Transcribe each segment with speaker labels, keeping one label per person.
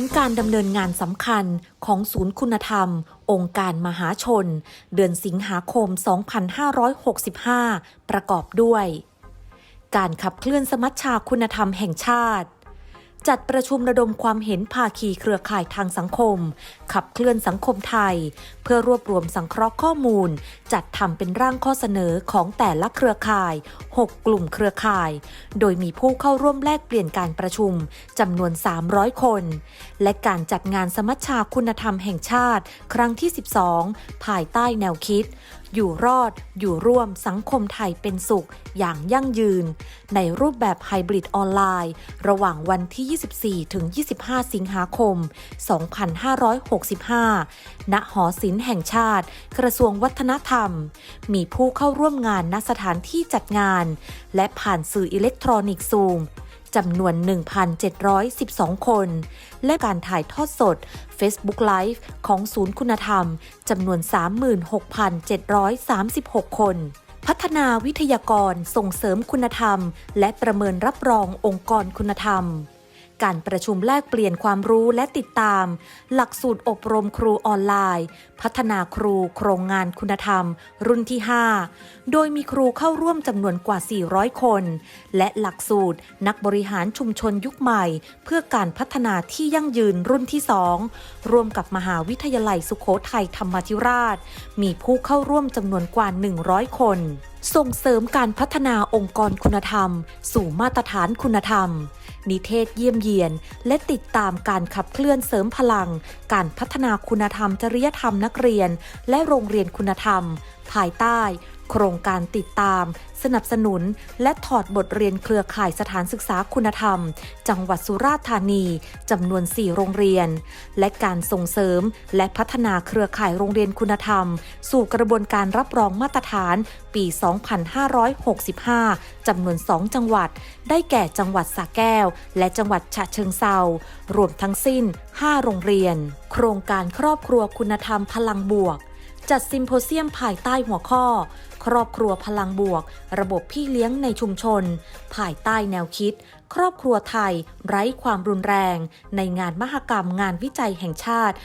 Speaker 1: ลการดำเนินงานสำคัญของศูนย์คุณธรรม องค์การมหาชน เดือนสิงหาคม 2565 ประกอบด้วย การขับเคลื่อนสมัชชาคุณธรรมแห่งชาติ จัดประชุมระดมความเห็นภาคีเครือข่ายทางสังคม ขับเคลื่อนสังคมไทย เพื่อรวบรวมสังเคราะห์ข้อมูล จัดทำเป็นร่างข้อเสนอของแต่ละเครือข่าย 6 กลุ่มเครือข่าย โดยมีผู้เข้าร่วมแลกเปลี่ยนการประชุมจำนวน 300 คน และการจัดงานสมัชชาคุณธรรมแห่งชาติ ครั้งที่ 12 ภายใต้แนวคิด อยู่รอด อยู่ร่วมสังคมไทยเป็นสุขอย่างยั่งยืน ในรูปแบบไฮบริดออนไลน์ ระหว่างวันที่ 24 ถึง 25 สิงหาคม 2565 ณ หอศิลป์แห่งชาติ กระทรวงวัฒนธรรม มีผู้เข้าร่วมงานณสถานที่จัดงาน และผ่านสื่ออิเล็กทรอนิกส์ซูม จำนวน 1,712 คน และการถ่ายทอดสด Facebook Live ของศูนย์คุณธรรมจำนวน 36,736 คนพัฒนาวิทยากรส่งเสริมคุณธรรม และประเมินรับรององค์กรคุณธรรม การประชุมแลกเปลี่ยนความรู้และติดตาม หลักสูตรอบรมครูออนไลน์ พัฒนาครูโครงงานคุณธรรม รุ่นที่ 5 โดยมีครูเข้าร่วมจำนวนกว่า 400 คน และหลักสูตรนักบริหารชุมชนยุคใหม่ เพื่อการพัฒนาที่ยั่งยืนรุ่นที่ 2 ร่วมกับมหาวิทยาลัยสุโขทัยธรรมาธิราช มีผู้เข้าร่วมจำนวนกว่า 100 คนส่งเสริมการพัฒนาองค์กรคุณธรรม สู่มาตรฐานคุณธรรม นิเทศเยี่ยมเยียน และติดตามการขับเคลื่อนเสริมพลัง การพัฒนาคุณธรรมจริยธรรมนักเรียน และโรงเรียนคุณธรรม ภายใต้ โครงการติดตาม สนับสนุน และถอดบทเรียนเครือข่ายสถานศึกษาคุณธรรม จังหวัดสุราษฎร์ธานีจำนวน 4 โรงเรียน และการส่งเสริม และพัฒนาเครือข่ายโรงเรียนคุณธรรม สู่กระบวนการรับรองมาตรฐานปี 2565 จำนวน 2 จังหวัด ได้แก่จังหวัดสระแก้ว และจังหวัดฉะเชิงเซารวมทั้งสิ้น 5 โรงเรียน โครงการครอบครัวคุณธรรมพลังบวก จัดซิมโพเซียมภายใต้หัวข้อ ครอบครัวพลังบวก ระบบพี่เลี้ยงในชุมชน ภายใต้แนวคิด ครอบครัวไทย ไร้ความรุนแรง ในงานมหกรรมงานวิจัยแห่งชาติ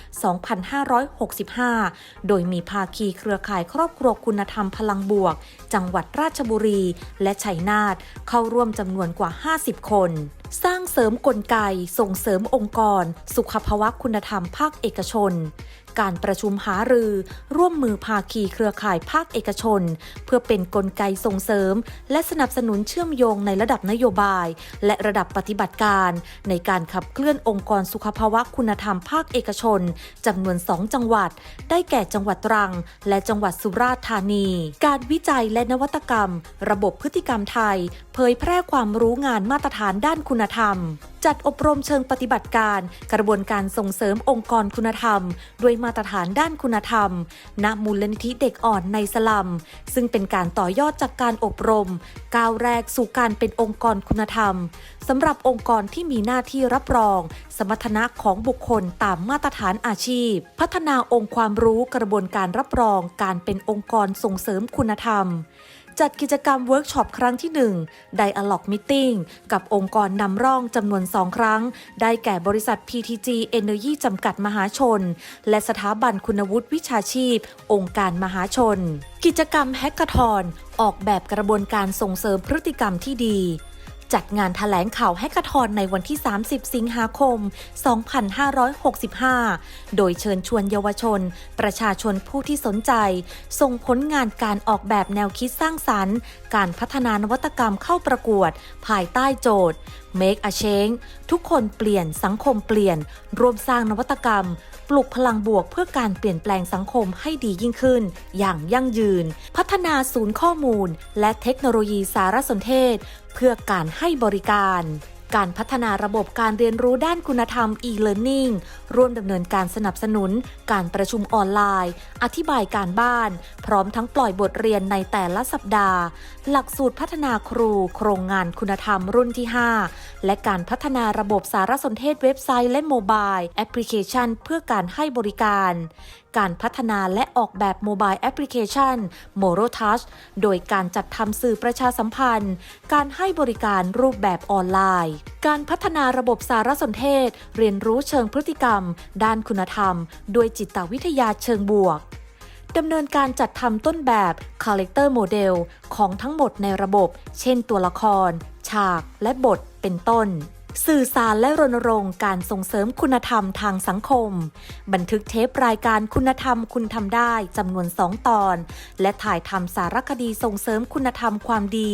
Speaker 1: 2565 โดยมีภาคีเครือข่ายครอบครัวคุณธรรมพลังบวก จังหวัดราชบุรี และชัยนาทเข้าร่วมจำนวนกว่า 50 คนสร้างเสริมกลไก ส่งเสริมองค์กร สุขภาวะคุณธรรมภาคเอกชน การประชุมหารือ ร่วมมือภาคีเครือข่ายภาคเอกชน เพื่อเป็นนกลไกส่งเสริม และสนับสนุนเชื่อมโยงในระดับนโยบาย และระดับปฏิบัติการ ในการขับเคลื่อนองค์กรสุขภาวะคุณธรรมภาคเอกชนจำนวน 2 จังหวัด ได้แก่จังหวัดตรัง และจังหวัดสุราษฎร์ธานี การวิจัยและนวัตกรรม ระบบพฤติกรรมไทย เผยแพร่ความรู้งานมาตรฐานด้านคุณธรรมจัดอบรมเชิงปฏิบัติการ กระบวนการส่งเสริมองค์กรคุณธรรม ด้วยมาตรฐานด้านคุณธรรม ณ มูลนิธิเด็กอ่อนในสลัม ซึ่งเป็นการต่อยอดจากการอบรม ก้าวแรกสู่การเป็นองค์กรคุณธรรมสำหรับองค์กรที่มีหน้าที่รับรอง สมรรถนะของบุคคลตามมาตรฐานอาชีพ พัฒนาองค์ความรู้กระบวนการรับรอง การเป็นองค์กรส่งเสริมคุณธรรม จัดกิจกรรมเวิร์กช็อปครั้งที่ 1 Dialog Meeting กับองค์กรนำร่องจำนวน 2 ครั้ง ได้แก่บริษัท PTG Energy จำกัดมหาชน และสถาบันคุณวุฒิวิชาชีพ องค์การมหาชน กิจกรรมแฮกเกอร์ทอนออกแบบกระบวนการส่งเสริมพฤติกรรมที่ดี จัดงานถแถลงข่าวแฮกกอร์ทอนในวันที่ 30 สิงหาคม 2565 โดยเชิญชวนเยาวชน ประชาชนผู้ที่สนใจ ส่งผลงานการออกแบบแนวคิดสร้างสรรค์ การพัฒนานวัตกรรมเข้าประกวด ภายใต้โจทย์ Make a Change ทุกคนเปลี่ยนสังคมเปลี่ยน ร่วมสร้างนวัตกรรม ปลุกพลังบวกเพื่อการเปลี่ยนแปลงสังคมให้ดียิ่งขึ้น อย่างยั่งยืน พัฒนาศูนย์ข้อมูล และเทคโนโลยีสารสนเทศเพื่อการให้บริการ การพัฒนาระบบการเรียนรู้ด้านคุณธรรม e-learning ร่วมดำเนินการสนับสนุน การประชุมออนไลน์ อธิบายการบ้าน พร้อมทั้งปล่อยบทเรียนในแต่ละสัปดาห์ หลักสูตรพัฒนาครู โครงงานคุณธรรมรุ่นที่ 5 และการพัฒนาระบบสารสนเทศเว็บไซต์และโมบายแอปพลิเคชัน เพื่อการให้บริการการพัฒนาและออกแบบโมบายแอปพลิเคชัน m o r o Touch โดยการจัดทำสื่อประชาสัมพันธ์ การให้บริการรูปแบบออนไลน์ การพัฒนาระบบสารสนเทศ เรียนรู้เชิงพฤติกรรม ด้านคุณธรรมด้วยจิตวิทยาเชิงบวกดำเนินการจัดทำต้นแบบ Character Model ของทั้งหมดในระบบ เช่นตัวละคร ฉาก และบท เป็นต้น สื่อสารและรณรงค์การส่งเสริมคุณธรรมทางสังคม บันทึกเทปรายการคุณธรรมคุณทำได้จำนวน2ตอน และถ่ายทำสารคดีส่งเสริมคุณธรรมความดี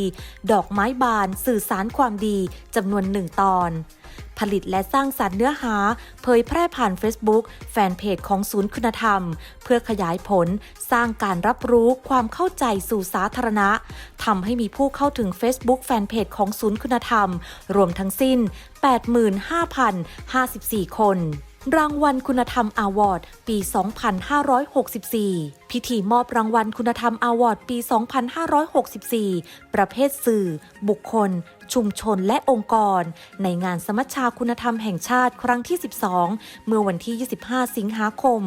Speaker 1: ดอกไม้บาน สื่อสารความดีจำนวนหนึ่งตอน ผลิตและสร้างสารรค์เนื้อหา เผยแพร่ผ่าน Facebook แฟนเพจของศูนย์คุณธรรม เพื่อขยายผล สร้างการรับรู้ความเข้าใจสู่สาธารณะทำให้มีผู้เข้าถึง Facebook แฟนเพจของศูนย์คุณธรรม รวมทั้งสิ้น 85,054 คน รางวัลคุณธรรมอาวอร์ด ปี 2564 พิธีมอบรางวัลคุณธรรมอาวอร์ด ปี 2564 ประเภทสื่อ บุคคล ชุมชนและองค์กร ในงานสมัชชาคุณธรรมแห่งชาติครั้งที่ 12 เมื่อวันที่ 25 สิงหาคม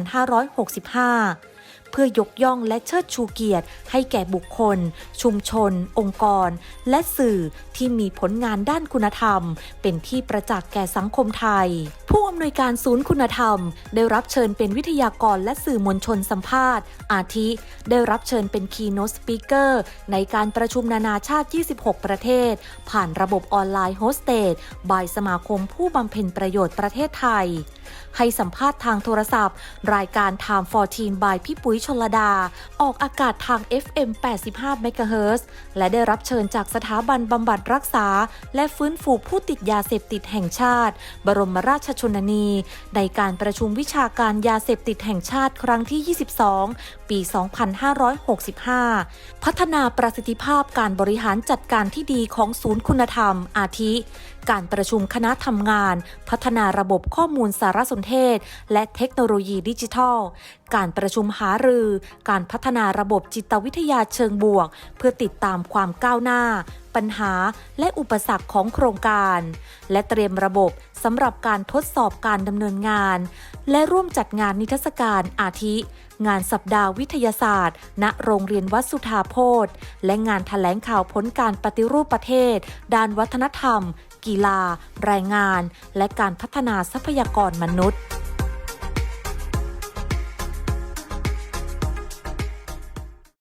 Speaker 1: 2565 เพื่อยกย่องและเชิดชูเกียรติ ให้แก่บุคคล ชุมชน องค์กร และสื่อที่มีผลงานด้านคุณธรรม เป็นที่ประจักษ์แก่สังคมไทย ผู้อำนวยการศูนย์คุณธรรม ได้รับเชิญเป็นวิทยากรและสื่อมวลชนสัมภาษณ์ อาทิ ได้รับเชิญเป็น Keynote Speaker ในการประชุมนานาชาติ 26 ประเทศ ผ่านระบบออนไลน์โฮสเตดบายสมาคมผู้บำเพ็ญประโยชน์ประเทศไทย ให้สัมภาษณ์ทางโทรศัพท์ รายการ Time for Teen by พี่ปุ๋ยชลดา ออกอากาศทาง FM 85 MHz และได้รับเชิญจากสถาบันบำบัดรักษา และฟื้นฟูผู้ติดยาเสพติดแห่งชาติ บรมราชชนนี ในการประชุมวิชาการยาเสพติดแห่งชาติครั้งที่ 22 ปี 2565 พัฒนาประสิทธิภาพการบริหารจัดการที่ดีของศูนย์คุณธรรม อาทิ การประชุมคณะทำงาน พัฒนาระบบข้อมูลสารสนเทศ และเทคโนโลยีดิจิทัล การประชุมหารือ การพัฒนาระบบจิตวิทยาเชิงบวก เพื่อติดตามความก้าวหน้า ปัญหาและอุปสรรคของโครงการ และเตรียมระบบสำหรับการทดสอบการดำเนินงาน และร่วมจัดงานนิทรรศการอาทิ งานสัปดาห์วิทยาศาสตร์ ณโรงเรียนวัดสุธาโพธและงานถแถลงข่าวผลการปฏิรูปประเทศ ด้านวัฒนธรรม กีฬา แรงงาน และการพัฒนาทรัพยากรมนุษย์